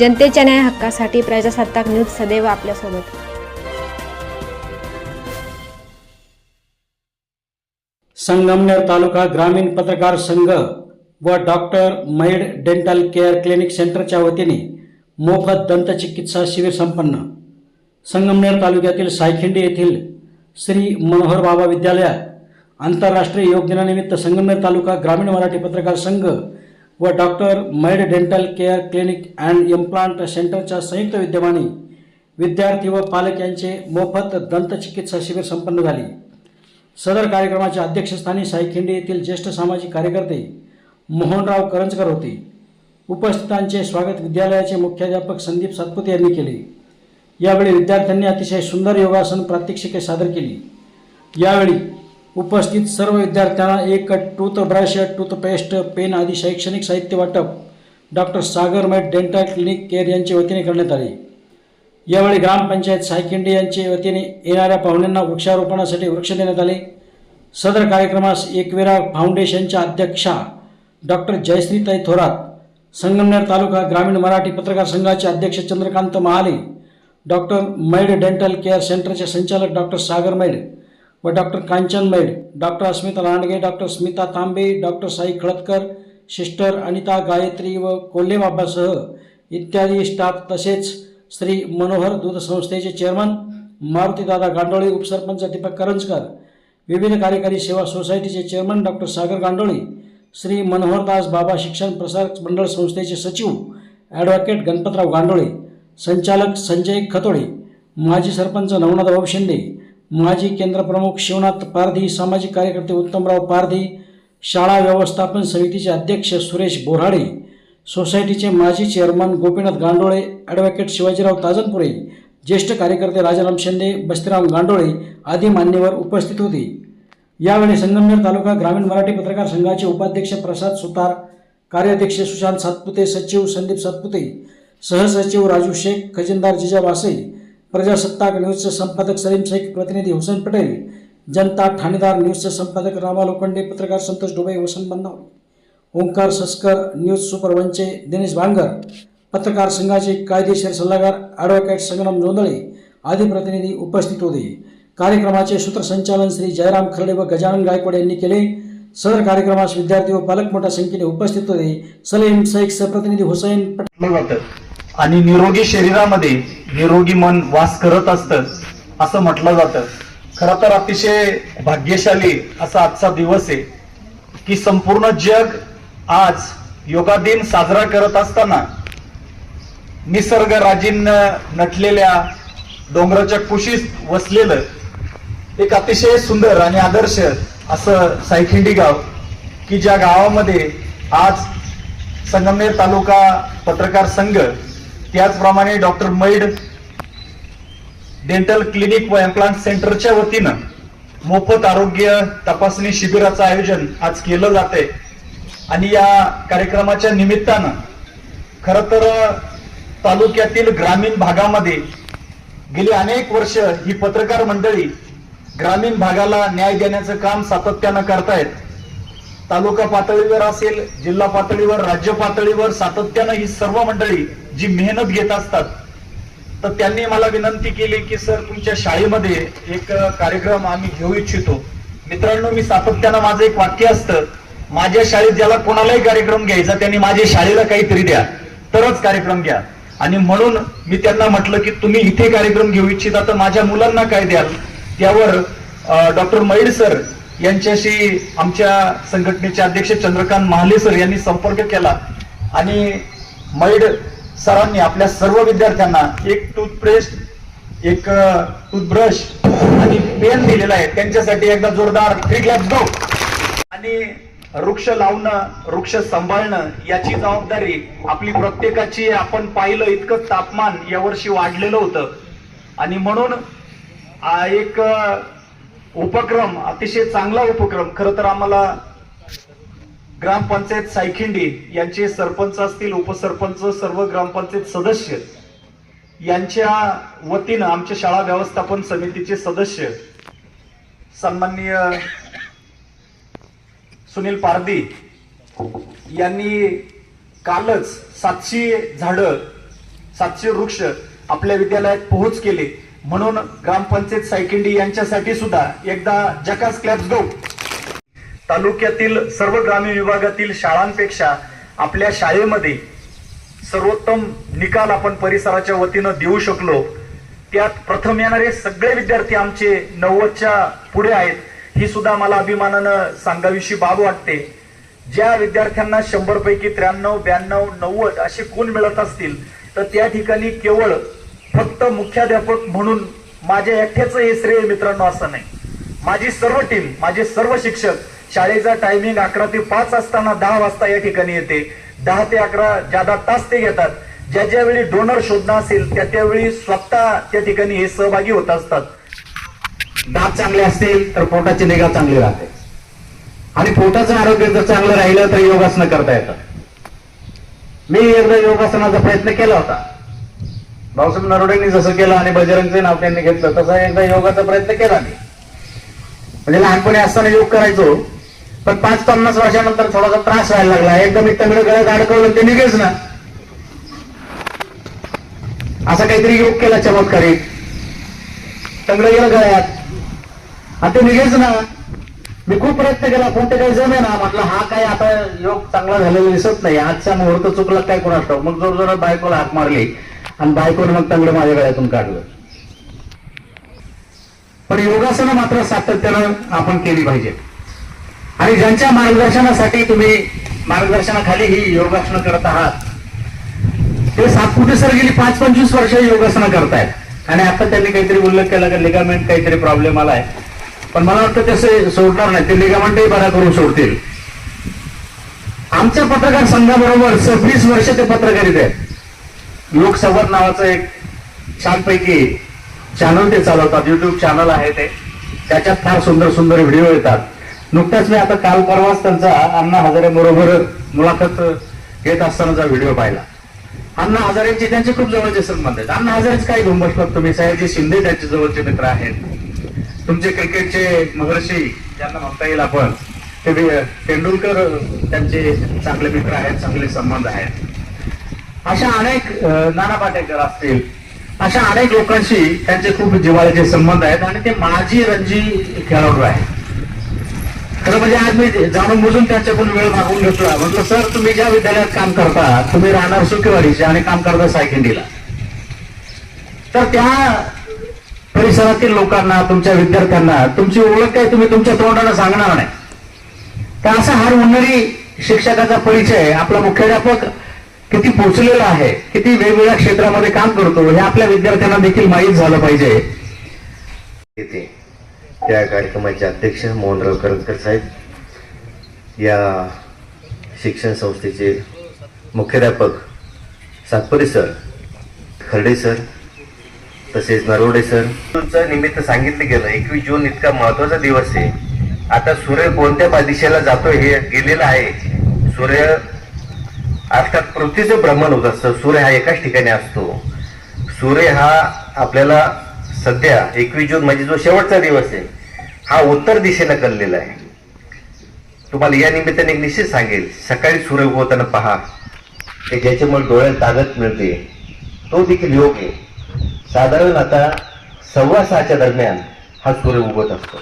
जनतेच्या न्याय हक्कासाठी प्रजासत्ताक न्यूज सदैव आपल्यासोबत. संगमनेर तालुका ग्रामीण पत्रकार संघ व doctor Maid dental care clinic सेंटरच्या वतीने मोफत दंतचिकित्सा शिबिर संपन्न. संगमनेर तालुक्यातील सायखिंडी येथील श्री मनोहर बाबा विद्यालयात आंतरराष्ट्रीय योग दिनानिमित्त संगमनेर तालुका ग्रामीण मराठी पत्रकार संघ व doctor Maid dental care clinic and implant सेंटरच्या संयुक्त विद्यमाने विद्यार्थी व पालक यांचे मोफत दंतचिकित्सा शिबिर संपन्न झाले. सदर कार्यक्रमाच्या अध्यक्षस्थानी सायखिंडी येथील ज्येष्ठ सामाजिक कार्यकर्ते मोहनराव करंजकर होते. उपस्थितांचे स्वागत विद्यालयाचे मुख्याध्यापक संदीप सातपुते यांनी केले. यावेळी विद्यार्थ्यांनी अतिशय सुंदर योगासन प्रात्यक्षिके सादर केली. यावेळी उपस्थित सर्व विद्यार्थ्यांना एक टूथब्रश टूथपेस्ट पेन आदी शैक्षणिक साहित्य वाटप. Doctor Sagar Mait dental clinic care यांच्या वतीने करण्यात आले. यावेळी ग्रामपंचायत सायखिंडी यांच्या वतीने येणाऱ्या पाहुण्यांना वृक्षारोपणासाठी वृक्ष देण्यात आले. सदर कार्यक्रमास एकवेरा फाउंडेशनच्या अध्यक्षा डॉक्टर जयश्रीताई थोरात संगमनेर तालुका ग्रामीण मराठी पत्रकार संघाचे अध्यक्ष Chandrakant Mahale doctor Maid dental care सेंटरचे संचालक डॉक्टर सागर मैड व doctor Kanchan Maid doctor Asmita Landge doctor Smita Tambe doctor Sai Khaladkar sister Anita Gayatri व कोल्हे बाबासह इत्यादी स्टाफ तसेच श्री मनोहर दूध संस्थेचे चेअरमन मारुतीदादा गांडोळे उपसरपंच दीपक करंजकर विविध कार्यकारी सेवा सोसायटीचे चेअरमन डॉक्टर सागर गांडोळे श्री मनोहरदास बाबा शिक्षण प्रसार मंडळ संस्थेचे सचिव ॲडव्होकेट गणपतराव गांडोळे संचालक संजय खतोडे माजी सरपंच नवनाथभाऊ शिंदे माजी केंद्रप्रमुख शिवनाथ पारधी सामाजिक कार्यकर्ते उत्तमराव पारधी शाळा व्यवस्थापन समितीचे अध्यक्ष सुरेश बोराडे सोसायटीचे माजी चेअरमन गोपीनाथ गांडोळे ॲडव्होकेट शिवाजीराव ताजनपुरे ज्येष्ठ कार्यकर्ते राजाराम शिंदे बस्तीराम गांडोळे आदी मान्यवर उपस्थित होते. यावेळी संगमनेर तालुका ग्रामीण मराठी पत्रकार संघाचे उपाध्यक्ष प्रसाद सुतार कार्याध्यक्ष सुशांत सातपुते सचिव संदीप सातपुते सहसचिव राजू शेख खजिनदार जिजा वासे प्रजासत्ताक न्यूजचे संपादक सलीम शेख प्रतिनिधी हुसेन पटेल जनता ठाणेदार न्यूजचे संपादक रामा लोखंडे पत्रकार संतोष डोबे वसंत बंधावळे ओंकार सस्कर न्यूज सुपर वनचे दिनेश भांगर. पत्रकार संघाचे कायदेशीर सल्लागार ॲडव्होकेट संग्राम जोंदळे आदी प्रतिनिधी उपस्थित होते. कार्यक्रमाचे सूत्रसंचालन श्री जयराम खर्डे व गजानन गायकवाड यांनी केले. सदर कार्यक्रमास विद्यार्थी व पालक मोठ्या संख्येने उपस्थित होते. सलीम शेख प्रतिनिधी हुसैन पटेल. आणि निरोगी शरीरामध्ये निरोगी मन वास करत असतं असं म्हटलं जातं. खरं तर अतिशय भाग्यशाली असा आजचा दिवस आहे की संपूर्ण जग आज योगा दिन साजरा करत असताना निसर्ग राजीनं नटलेल्या डोंगराच्या कुशीत वसलेलं एक अतिशय सुंदर आणि आदर्श असं सायखिंडी गाव की ज्या गावामध्ये आज संगमनेर तालुका पत्रकार संघ त्याचप्रमाणे डॉक्टर मैड डेंटल क्लिनिक व एम्प्लांट सेंटरच्या वतीनं मोफत आरोग्य तपासणी शिबिराचं आयोजन आज केलं जाते आणि या कार्यक्रमाच्या निमित्तानं खर तर तालुक्यातील ग्रामीण भागामध्ये गेली अनेक वर्ष ही पत्रकार मंडळी ग्रामीण भागाला न्याय देण्याचं काम सातत्यानं करतायत. तालुका पातळीवर असेल जिल्हा पातळीवर राज्य पातळीवर सातत्यानं ही सर्व मंडळी जी मेहनत घेत असतात तर त्यांनी मला विनंती केली की सर तुमच्या शाळेमध्ये एक कार्यक्रम आम्ही घेऊ इच्छितो. मित्रांनो मी सातत्यानं माझं एक वाक्य असतं माझ्या शाळेत ज्याला कोणालाही कार्यक्रम घ्यायचा त्यांनी माझ्या शाळेला काहीतरी द्या. तरच कार्यक्रम घ्या. आणि म्हणून मी त्यांना म्हटलं की तुम्ही इथे कार्यक्रम घेऊ इच्छिता तर माझ्या मुलांना काय द्याल? त्यावर डॉक्टर मैड सर यांच्याशी आमच्या संघटनेचे अध्यक्ष चंद्रकांत महाले सर यांनी संपर्क केला. आणि मैड सरांनी आपल्या सर्व विद्यार्थ्यांना एक टूथपेस्ट एक टूथब्रश आणि पेन दिलेला आहे. त्यांच्यासाठी एकदा जोरदार गो आणि वृक्ष लावणं वृक्ष सांभाळणं याची जबाबदारी आपली प्रत्येकाची आपण पाहिलं इतकं तापमान यावर्षी वाढलेलं होतं. आणि म्हणून हा एक उपक्रम अतिशय चांगला उपक्रम. खर तर आम्हाला ग्रामपंचायत सायखिंडी यांचे सरपंच असतील उपसरपंच सर्व ग्रामपंचायत सदस्य यांच्या वतीनं आमच्या शाळा व्यवस्थापन समितीचे सदस्य सन्माननीय सुनील पारदी यांनी कालच सातशे झाडं सातशे वृक्ष आपल्या विद्यालयात पोहोच केले. म्हणून ग्रामपंचायत सायकिंडी यांच्यासाठी सुद्धा एकदा जकास क्लॅप्स गो तालुक्यातील सर्व ग्रामीण विभागातील शाळांपेक्षा आपल्या शाळेमध्ये सर्वोत्तम निकाल आपण परिसराच्या वतीनं देऊ शकलो. त्यात प्रथम येणारे सगळे विद्यार्थी आमचे नव्वदच्या पुढे आहेत ही सुद्धा मला अभिमानानं सांगावीशी बाब वाटते. ज्या विद्यार्थ्यांना शंभर पैकी त्र्याण्णव ब्याण्णव नव्वद असे गुण मिळत असतील तर त्या ठिकाणी केवळ फक्त मुख्याध्यापक म्हणून माझ्या एकट्याचं हे श्रेय मित्रांनो असं नाही. माझी सर्व टीम माझे सर्व शिक्षक शाळेचा टायमिंग अकरा ते पाच असताना दहा वाजता या ठिकाणी येते. दहा ते अकरा ज्यादा तास ते घेतात. ज्या ज्या वेळी डोनर शोधणं असेल त्या त्यावेळी स्वतः त्या ठिकाणी हे सहभागी होत असतात. दात चांगले असतील तर पोटाची निगा चांगली राहते. आणि पोटाचं आरोग्य जर चांगलं राहिलं तर योगासनं करता येतात मी एकदा योगासनाचा प्रयत्न केला होता. भाऊसाहेब नरोडेंनी जसं केलं आणि बजरंगचे नाव त्यांनी घेतलं तसा एकदा योगाचा प्रयत्न केला मी. म्हणजे लहानपणी असताना योग करायचो पण पाच पन्नास वर्षानंतर थोडासा त्रास व्हायला लागला. एकदा मी तंगड गळ्यात अडकवलं ते निघेच ना. असा काहीतरी योग केला चमत्कारिक. तंगड गेलं गळ्यात. आणि ते निघेच ना. मी खूप प्रयत्न केला कोणते काही जमे ना म्हटलं हा काय आता योग चांगला झालेला दिसत नाही. आजचा मुहूर्त चुकला काय कोणास मग जोर जोरात बायकोला हाक मारली. आणि बायकोनं मग तंगड माझ्या गळ्यातून काढलं. पण योगासनं मात्र सातत्यानं आपण केली पाहिजे. आणि ज्यांच्या मार्गदर्शनासाठी तुम्ही मार्गदर्शनाखाली ही योगासनं करत आहात ते सातपुते सर गेली? पाच पंचवीस वर्ष योगासनं करतायत. आणि आता त्यांनी काहीतरी उल्लेख केला की लिगामेंट काहीतरी प्रॉब्लेम आलाय. पण मला वाटतं तसे सोडणार नाही. ते लिगामेंटही बरा करून सोडतील. आमच्या पत्रकार संघाबरोबर सव्वीस वर्ष ते पत्रकारित आहेत. लोकसंवाद नावाचं एक छानपैकी चॅनल ते चालवतात. युट्यूब चॅनल आहे ते. त्याच्यात फार सुंदर सुंदर व्हिडिओ येतात. नुकताच मी आता काल परवाच त्यांचा अण्णा हजारे बरोबर मुलाखत घेत असतानाचा व्हिडिओ पाहिला. अण्णा हजारेंचे त्यांचे खूप जवळचे संबंध आहेत. अण्णा हजारेच काय घेऊन बसलात तुम्ही. साहेबजी शिंदे त्यांचे जवळचे मित्र आहेत. तुमचे क्रिकेटचे महर्षी ज्यांना म्हणता येईल आपण ते तेंडुलकर त्यांचे चांगले मित्र आहेत चांगले संबंध आहेत. अशा अनेक नाना पाटेकर असतील अशा अनेक लोकांशी त्यांचे खूप जिव्हाळ्याचे संबंध आहेत आणि ते माजी रणजी खेळाडू आहेत. खरं म्हणजे आज मी जाणून बुजून त्यांच्याकडून वेळ मागून घेतला. म्हटलं सर तुम्ही ज्या विद्यालयात काम करता तुम्ही राहणार सुकेवाडीचे आणि काम करता सायखिंडीला. तर त्या परिसरातील लोकांना तुमच्या विद्यार्थ्यांना तुमची ओळख काय तुम्ही तुमच्या तोंडानं सांगणार नाही. तर असा हर उन्नरी शिक्षकाचा परिचय आपला मुख्याध्यापक किती पोचलेला आहे किती वेगवेगळ्या क्षेत्रामध्ये काम करतो हे आपल्या विद्यार्थ्यांना देखील माहीत झालं पाहिजे. त्या कार्यक्रमाचे अध्यक्ष मोहनराव करंजकर साहेब या शिक्षण संस्थेचे मुख्याध्यापक सातपुते सर खर्डे सर तसेच नरवडे सर. निमित्त सांगितलं गेलं एकवीस जून इतका महत्त्वाचा दिवस आहे. आता सूर्य कोणत्या दिशेला जातोय हे गेलेलं आहे. सूर्य अर्थात पृथ्वीचं भ्रमण होत. असतं सूर्य हा एकाच ठिकाणी असतो. सूर्य हा आपल्याला सध्या एकवीस जून म्हणजे जो शेवटचा दिवस आहे हा उत्तर दिशेनं कललेला आहे. तुम्हाला या निमित्ताने एक निश्चित सांगेल सकाळी सूर्य उगवताना पहा. की ज्याच्यामुळे डोळ्यात ताकद मिळते. तो देखील योग आहे. साधारण आता सव्वा सहाच्या दरम्यान हा सूर्य उगवत असतो.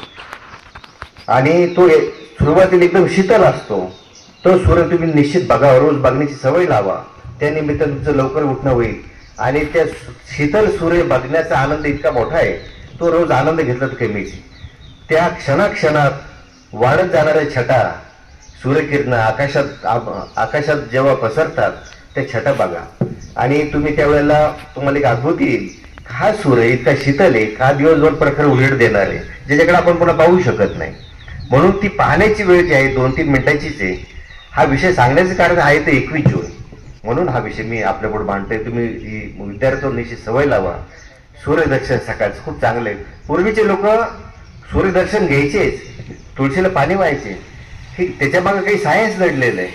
आणि तो सुरुवातीला एकदम शीतल असतो. तो सूर्य तुम्ही निश्चित बघा रोज बघण्याची सवय लावा. त्या तुमचं लवकर उठणं होईल. आणि त्या शीतल सूर्य बघण्याचा आनंद इतका मोठा आहे तो रोज आनंद घेतला तर कमीच. त्या क्षणाक्षणात वाढत जाणाऱ्या छटा सूर्यकिरणं आकाशात आकाशात जेव्हा पसरतात त्या छटा बघा. आणि तुम्ही त्यावेळेला तुम्हाला एक अद्भुत येईल. हा सूर्य इतका शीतल आहे हा दिवसभर प्रखर उजेड देणार आहे? ज्याच्याकडे आपण पुन्हा पाहू शकत नाही. म्हणून ती पाहण्याची वेळ जी आहे दोन तीन मिनिटाचीच आहे. हा विषय सांगण्याचं कारण आहे ते एकवीस जून. म्हणून हा विषय मी आपल्यापुढे मांडतोय. तुम्ही ही सवय लावा. सूर्यदर्शन सकाळचं खूप चांगलं आहे. पूर्वीचे लोक सूर्यदर्शन घ्यायचेच. तुळशीला पाणी व्हायचे. ठीक त्याच्यामागे काही सायन्स दडलेलं आहे.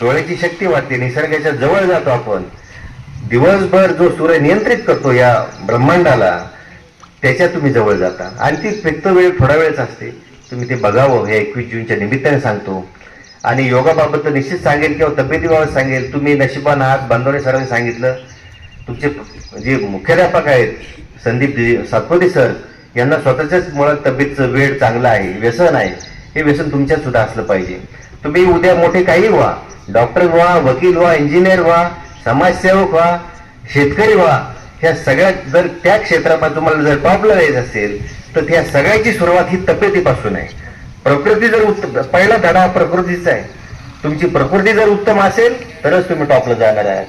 डोळ्याची शक्ती वाढते निसर्गाच्या जवळ जातो आपण. दिवसभर जो सूर्य नियंत्रित करतो या ब्रह्मांडाला त्याच्या तुम्ही जवळ जाता. आणि ती फक्त वेळ थोडा वेळच असते. तुम्ही ते बघावं. हे एकवीस जूनच्या निमित्ताने सांगतो. आणि योगाबाबत तर निश्चित सांगेल किंवा तब्येतीबाबत सांगेल तुम्ही नशिबान आहात बांधवणे सरांनी सांगितलं. तुमचे जे मुख्याध्यापक आहेत संदीप सातपोते सर यांना स्वतःच्याच मुळात तब्येतचं वेळ चांगला आहे व्यसन आहे हे व्यसन तुमच्यात सुद्धा असलं पाहिजे. तुम्ही उद्या मोठे काही व्हा. डॉक्टर व्हा वकील व्हा इंजिनियर व्हा समाजसेवक व्हा शेतकरी व्हा. ह्या सगळ्या जर त्या क्षेत्रामध्ये तुम्हाला जर टॉपला जायचं असेल तर त्या सगळ्याची सुरुवात ही तब्येतीपासून आहे. प्रकृती जर उत्तम पहिला धडा प्रकृतीचा आहे. तुमची प्रकृती जर उत्तम असेल तरच तुम्ही टॉपला जाणार आहे.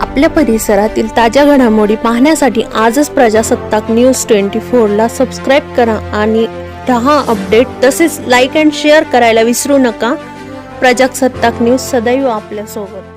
आपल्या परिसरातील ताज्या घडामोडी पाहण्यासाठी आजच प्रजासत्ताक न्यूज ट्वेंटी फोरला सबस्क्राईब करा आणि दहा अपडेट तसेच लाईक अँड शेअर करायला विसरू नका. प्रजासत्ताक न्यूज सदैव आपल्यासोबत.